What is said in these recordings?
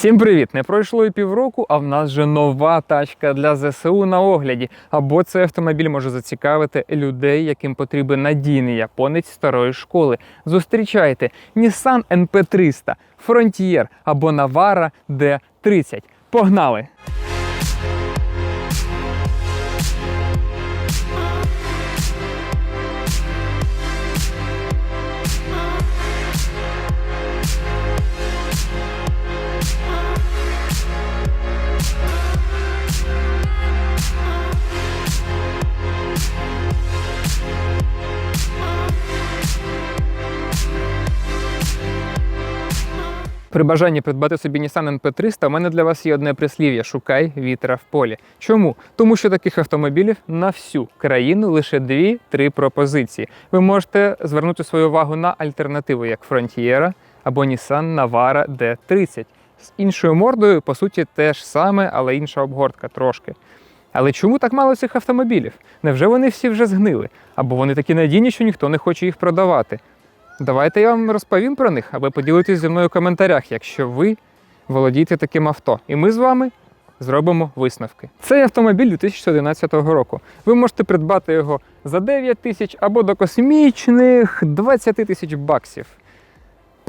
Всім привіт! Не пройшло і півроку, а в нас вже нова тачка для ЗСУ на огляді. Або цей автомобіль може зацікавити людей, яким потрібен надійний японець старої школи. Зустрічайте Nissan NP300, Frontier або Navara D30. Погнали! При бажанні придбати собі Nissan NP300 у мене для вас є одне прислів'я: шукай вітра в полі. Чому? Тому що таких автомобілів на всю країну лише 2-3 пропозиції. Ви можете звернути свою увагу на альтернативу, як Frontiera або Nissan Navara D30. З іншою мордою, по суті, те ж саме, але інша обгортка трошки. Але чому так мало цих автомобілів? Невже вони всі вже згнили? Або вони такі надійні, що ніхто не хоче їх продавати? Давайте я вам розповім про них, а ви зі мною в коментарях, якщо ви володієте таким авто. І ми з вами зробимо висновки. Цей автомобіль 2011 року. Ви можете придбати його за 9 тисяч або до космічних 20 тисяч баксів.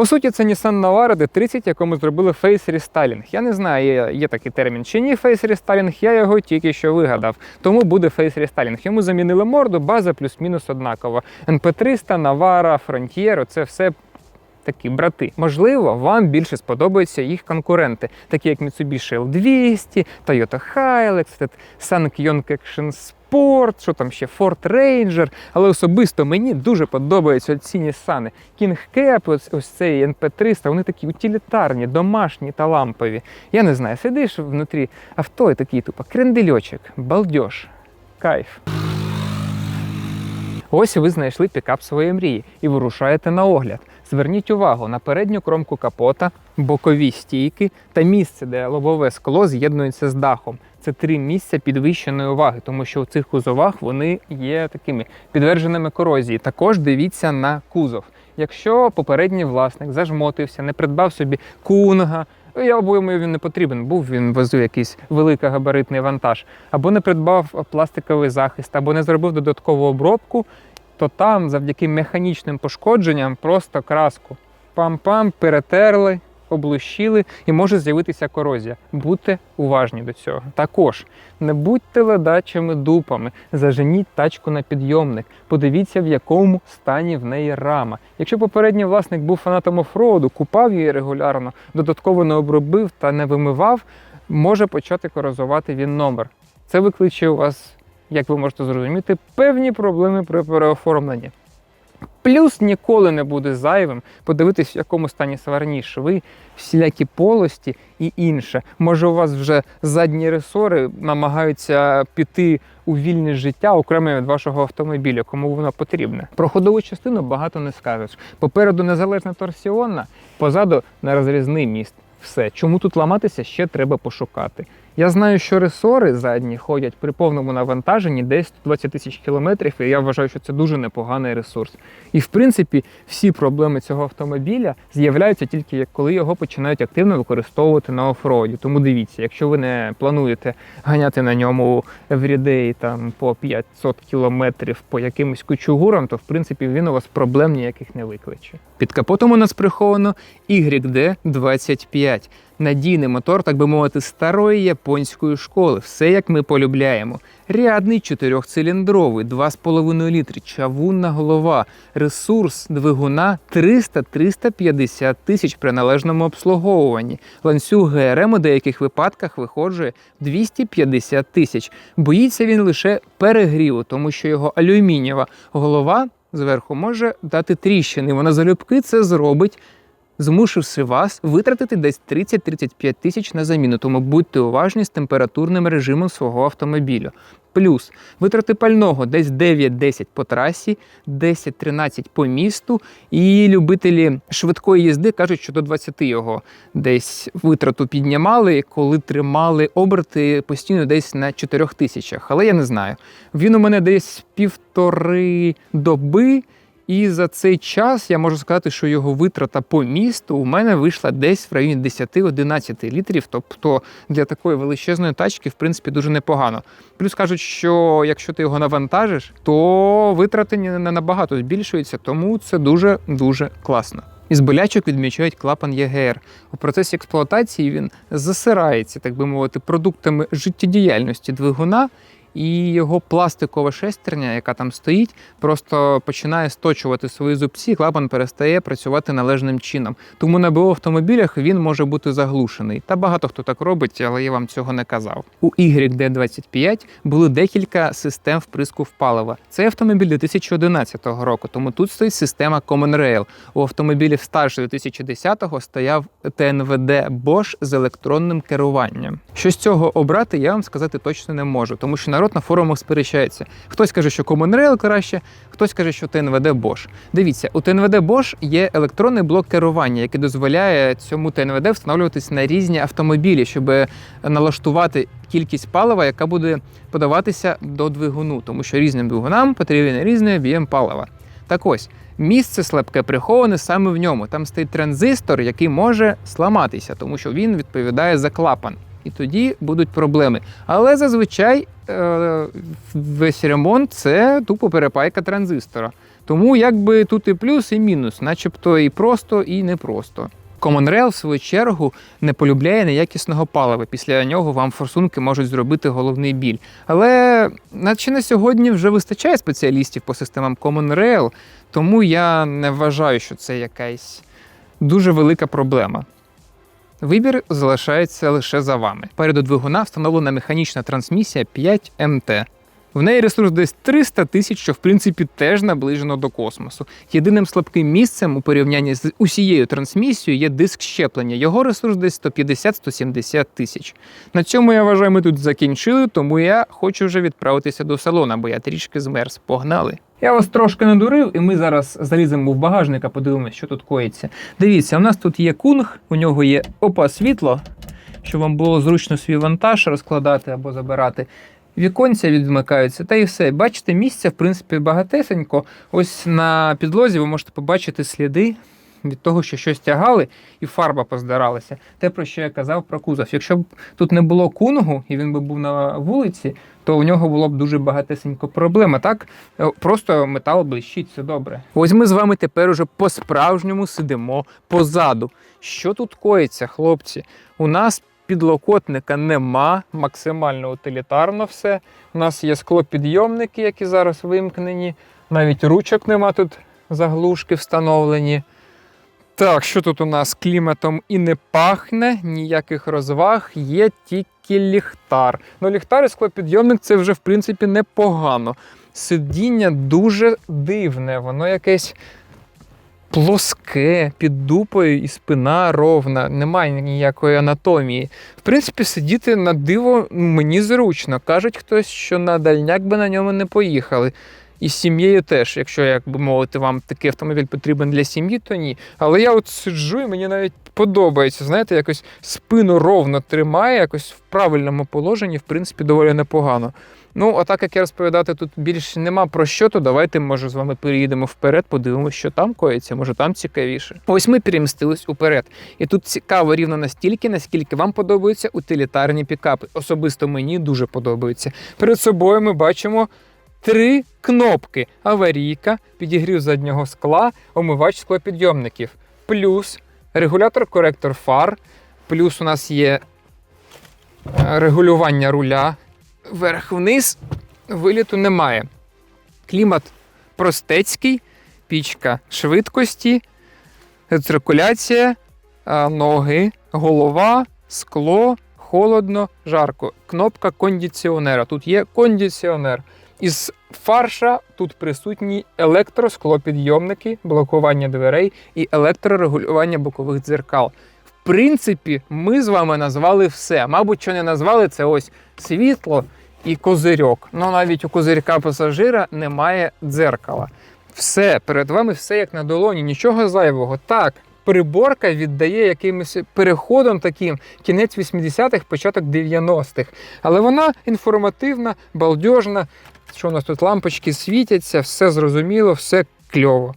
По суті, це Nissan Navara D30, якому зробили фейс рестайлінг. Я не знаю, є, такий термін чи ні фейс рестайлінг, я його тільки що вигадав. Тому буде фейс рестайлінг. Йому замінили морду, база плюс-мінус однакова. NP300, Navara, Frontier – це все такі брати. Можливо, вам більше сподобаються їх конкуренти, такі як Mitsubishi L200, Toyota Hilux, Sankyong Action Sport, що там ще Ford Ranger. Але особисто мені дуже подобаються ці Ніссани. King Cap, ось, ось цей NP300, вони такі утилітарні, домашні та лампові. Я не знаю, сидиш внутрі авто і такий тупо крендельочок, балдеж, кайф. Ось ви знайшли пікап своєї мрії і вирушаєте на огляд. Зверніть увагу на передню кромку капота, бокові стійки та місце, де лобове скло з'єднується з дахом. Це три місця підвищеної уваги, тому що у цих кузовах вони є такими підтвердженими корозії. Також дивіться на кузов. Якщо попередній власник зажмотився, не придбав собі кунга, я думаю, він не потрібен був, він возив якийсь великогабаритний вантаж, або не придбав пластиковий захист, або не зробив додаткову обробку, то там завдяки механічним пошкодженням просто краску пам-пам, перетерли, облущили і може з'явитися корозія. Будьте уважні до цього. Також не будьте ледачими дупами, заженіть тачку на підйомник, подивіться, в якому стані в неї рама. Якщо попередній власник був фанатом офроуду, купав її регулярно, додатково не обробив та не вимивав, може почати корозувати він номер. Це викличе у вас, як ви можете зрозуміти, певні проблеми при переоформленні. Плюс ніколи не буде зайвим подивитись, в якому стані сварні шви, всілякі полості і інше. Може, у вас вже задні ресори намагаються піти у вільне життя окремо від вашого автомобіля, кому воно потрібне. Про ходову частину багато не скажеш. Попереду незалежна торсіонна, позаду нерозрізний міст. Все, чому тут ламатися, ще треба пошукати. Я знаю, що ресори задні ходять при повному навантаженні десь 20 тисяч кілометрів, і я вважаю, що це дуже непоганий ресурс. І в принципі, всі проблеми цього автомобіля з'являються тільки коли його починають активно використовувати на офроді. Тому дивіться, якщо ви не плануєте ганяти на ньому everyday там по 500 кілометрів по якимось кучугурам, то в принципі він у вас проблем ніяких не викличе. Під капотом у нас приховано YD25. Надійний мотор, так би мовити, старої японської школи. Все як ми полюбляємо. Рядний чотирьохциліндровий, 2,5 літри, чавунна голова, ресурс двигуна 300-350 тисяч при належному обслуговуванні. Ланцюг ГРМ у деяких випадках виходжує 250 тисяч. Боїться він лише перегріву, тому що його алюмінієва голова зверху може дати тріщини. Вона залюбки це зробить змусивши вас витратити десь 30-35 тисяч на заміну, тому будьте уважні з температурним режимом свого автомобіля. Плюс витрати пального десь 9-10 по трасі, 10-13 по місту. І любителі швидкої їзди кажуть, що до 20 його десь витрату піднімали, коли тримали оберти постійно десь на 4 тисячах. Але я не знаю. Він у мене десь півтори доби. І за цей час я можу сказати, що його витрата по місту у мене вийшла десь в районі 10-11 літрів. Тобто для такої величезної тачки, в принципі, дуже непогано. Плюс кажуть, що якщо ти його навантажиш, то витрати не набагато збільшуються, тому це дуже дуже класно. Із болячок відмічають клапан ЄГР. У процесі експлуатації він засирається, так би мовити, продуктами життєдіяльності двигуна, і його пластикова шестерня, яка там стоїть, просто починає сточувати свої зубці, клапан перестає працювати належним чином. Тому на БО автомобілях він може бути заглушений. Та багато хто так робить, але я вам цього не казав. У YD25 були декілька систем вприску в палива. Це автомобіль 2011 року, тому тут стоїть система Common Rail. У автомобілів старше 2010-го стояв ТНВД Bosch з електронним керуванням. Що з цього обрати, я вам сказати точно не можу, тому що народ на форумах сперечається. Хтось каже, що Common краще, хтось каже, що ТНВД Bosch. Дивіться, у ТНВД Bosch є електронний блок керування, який дозволяє цьому ТНВД встановлюватись на різні автомобілі, щоб налаштувати кількість палива, яка буде подаватися до двигуну, тому що різним двигунам потрібен різний об'єм палива. Так ось, місце слабке приховане саме в ньому. Там стоїть транзистор, який може сламатися, тому що він відповідає за клапан. І тоді будуть проблеми. Але зазвичай е, весь ремонт це тупо перепайка транзистора. Тому якби тут і плюс, і мінус, начебто і просто, і непросто. Common Rail, в свою чергу, не полюбляє неякісного палива. Після нього вам форсунки можуть зробити головний біль. Але наче на сьогодні вже вистачає спеціалістів по системам Common Rail, тому я не вважаю, що це якась дуже велика проблема. Вибір залишається лише за вами. Переду двигуна встановлена механічна трансмісія 5 МТ. В неї ресурс десь 300 тисяч, що в принципі теж наближено до космосу. Єдиним слабким місцем у порівнянні з усією трансмісією є диск щеплення. Його ресурс десь 150-170 тисяч. На цьому я вважаю, ми тут закінчили, тому я хочу вже відправитися до салона, бо я трішки змерз. Погнали! Я вас трошки надурив, і ми зараз заліземо в багажник, а подивимося, що тут коїться. Дивіться, у нас тут є кунг, у нього є опа світло, щоб вам було зручно свій вантаж розкладати або забирати. Віконця відмикаються, та і все. Бачите, місця, в принципі, багатесенько. Ось на підлозі ви можете побачити сліди від того, що щось тягали, і фарба поздиралася. Те, про що я казав про кузов. Якщо б тут не було кунгу, і він би був на вулиці, то у нього було б дуже багатесенько проблем. А так е, просто метал блищить, все добре. Ось ми з вами тепер уже по-справжньому сидимо позаду. Що тут коїться, хлопці? У нас підлокотника нема, максимально утилітарно все. У нас є склопідйомники, які зараз вимкнені. Навіть ручок нема тут заглушки встановлені. Так, що тут у нас кліматом і не пахне, ніяких розваг, є тільки ліхтар. Ну, ліхтар і склопідйомник це вже в принципі непогано. Сидіння дуже дивне, воно якесь плоске, під дупою і спина ровна, немає ніякої анатомії. В принципі, сидіти на диво мені зручно. Кажуть хтось, що на дальняк би на ньому не поїхали. І з сім'єю теж, якщо, як би мовити, вам такий автомобіль потрібен для сім'ї, то ні. Але я от сиджу і мені навіть подобається. Знаєте, якось спину ровно тримає, якось в правильному положенні, в принципі, доволі непогано. Ну, а так як я розповідати тут більше нема про що, то давайте, може, з вами переїдемо вперед, подивимося, що там коїться, може там цікавіше. Ось ми перемістились уперед. І тут цікаво рівно настільки, наскільки вам подобаються утилітарні пікапи. Особисто мені дуже подобаються. Перед собою ми бачимо. Три кнопки: аварійка, підігрів заднього скла, омивач склопідйомників, плюс регулятор коректор фар, плюс у нас є е, регулювання руля. Вверх-вниз виліту немає. Клімат простецький, пічка швидкості, циркуляція, ноги, голова, скло, холодно, жарко. Кнопка кондиціонера. Тут є кондиціонер. Із фарша тут присутні електросклопідйомники, блокування дверей і електрорегулювання бокових дзеркал. В принципі, ми з вами назвали все. Мабуть, що не назвали це ось світло і козирьок. Ну навіть у козирька пасажира немає дзеркала. Все перед вами все як на долоні, нічого зайвого. Так, приборка віддає якимось переходом таким кінець 80-х, початок 90-х. Але вона інформативна, балдежна. Що у нас тут лампочки світяться, все зрозуміло, все кльово.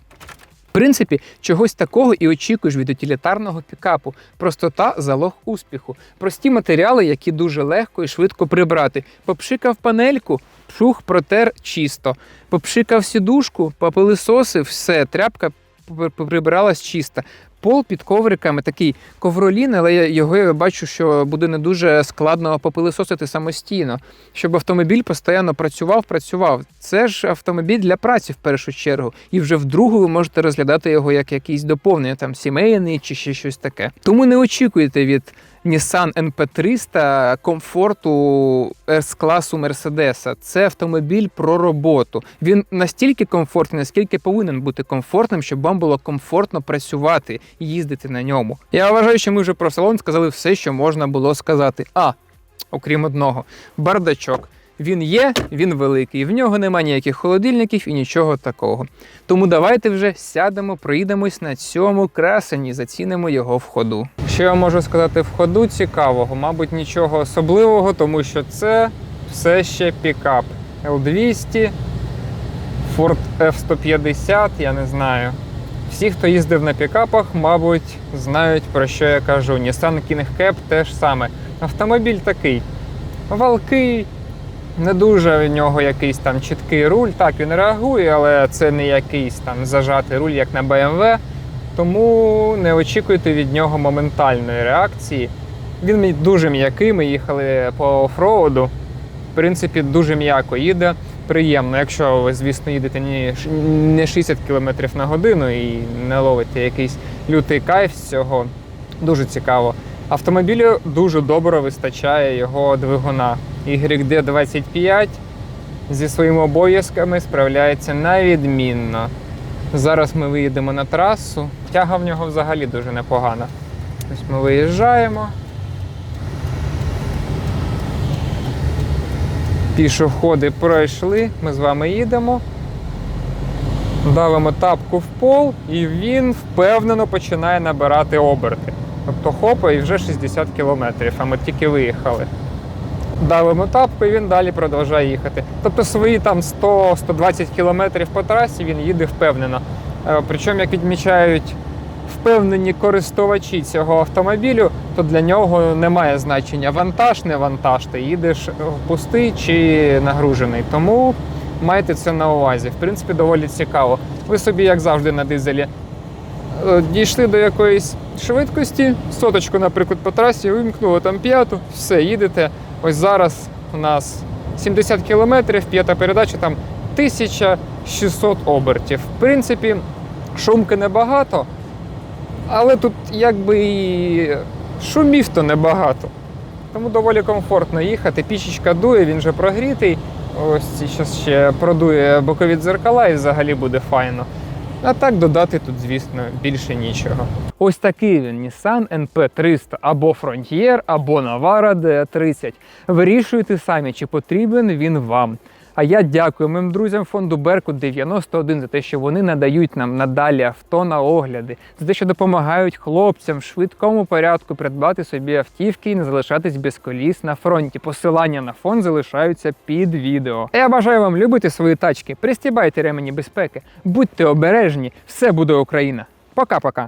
В принципі, чогось такого і очікуєш від утилітарного пікапу. Простота залог успіху. Прості матеріали, які дуже легко і швидко прибрати. Попшикав панельку, пшух, протер чисто. Попшикав сідушку, попилисосив, все, тряпка пр- пр- прибиралась чисто. Пол під ковриками такий ковролін, але я- його я бачу, що буде не дуже складно попилисосити самостійно, щоб автомобіль постійно працював, працював. Це ж автомобіль для праці в першу чергу, і вже в другу ви можете розглядати його як якийсь доповнення, там сімейний чи ще щось таке. Тому не очікуйте від Nissan NP300 комфорту s класу Мерседеса. Це автомобіль про роботу. Він настільки комфортний, наскільки повинен бути комфортним, щоб вам було комфортно працювати і їздити на ньому. Я вважаю, що ми вже про салон сказали все, що можна було сказати. А, окрім одного, бардачок. Він є, він великий. В нього немає ніяких холодильників і нічого такого. Тому давайте вже сядемо, проїдемось на цьому красені, зацінимо його в ходу. Що я можу сказати в ходу цікавого? Мабуть, нічого особливого, тому що це все ще пікап L200, Ford F150, я не знаю. Всі, хто їздив на пікапах, мабуть, знають про що я кажу. Nissan King Cab теж саме. Автомобіль такий валкий, не дуже в нього якийсь там чіткий руль. Так, він реагує, але це не якийсь там зажатий руль, як на BMW. Тому не очікуйте від нього моментальної реакції. Він дуже м'який. Ми їхали по офроуду. В принципі, дуже м'яко їде. Приємно, якщо ви, звісно, їдете не 60 км на годину і не ловите якийсь лютий кайф з цього. Дуже цікаво. Автомобілю дуже добре вистачає його двигуна. YD25 зі своїми обов'язками справляється на відмінно. Зараз ми виїдемо на трасу. Тяга в нього взагалі дуже непогана. Ось ми виїжджаємо. Пішоходи пройшли, ми з вами їдемо. Давимо тапку в пол, і він впевнено починає набирати оберти. Тобто хопа і вже 60 кілометрів, а ми тільки виїхали. Давимо тапку і він далі продовжує їхати. Тобто свої там 100-120 кілометрів по трасі він їде впевнено. Е, Причому, як відмічають впевнені користувачі цього автомобілю, то для нього немає значення вантаж, не вантаж. Ти їдеш пустий чи нагружений. Тому майте це на увазі. В принципі, доволі цікаво. Ви собі, як завжди, на дизелі е, дійшли до якоїсь швидкості, соточку, наприклад, по трасі, вимкнули там п'яту, все, їдете. Ось зараз у нас 70 кілометрів, п'ята передача, там 1600 обертів. В принципі, шумки небагато, але тут якби і шумів то небагато. Тому доволі комфортно їхати. Пічечка дує, він вже прогрітий. Ось зараз ще продує бокові дзеркала і взагалі буде файно. А так додати тут, звісно, більше нічого. Ось такий він Nissan NP300 або Frontier, або Navara D30. Вирішуйте самі, чи потрібен він вам. А я дякую моїм друзям фонду Беркут 91 за те, що вони надають нам надалі авто на огляди, за те, що допомагають хлопцям в швидкому порядку придбати собі автівки і не залишатись без коліс на фронті. Посилання на фонд залишаються під відео. А я бажаю вам любити свої тачки, пристібайте ремені безпеки, будьте обережні, все буде Україна. Пока-пока.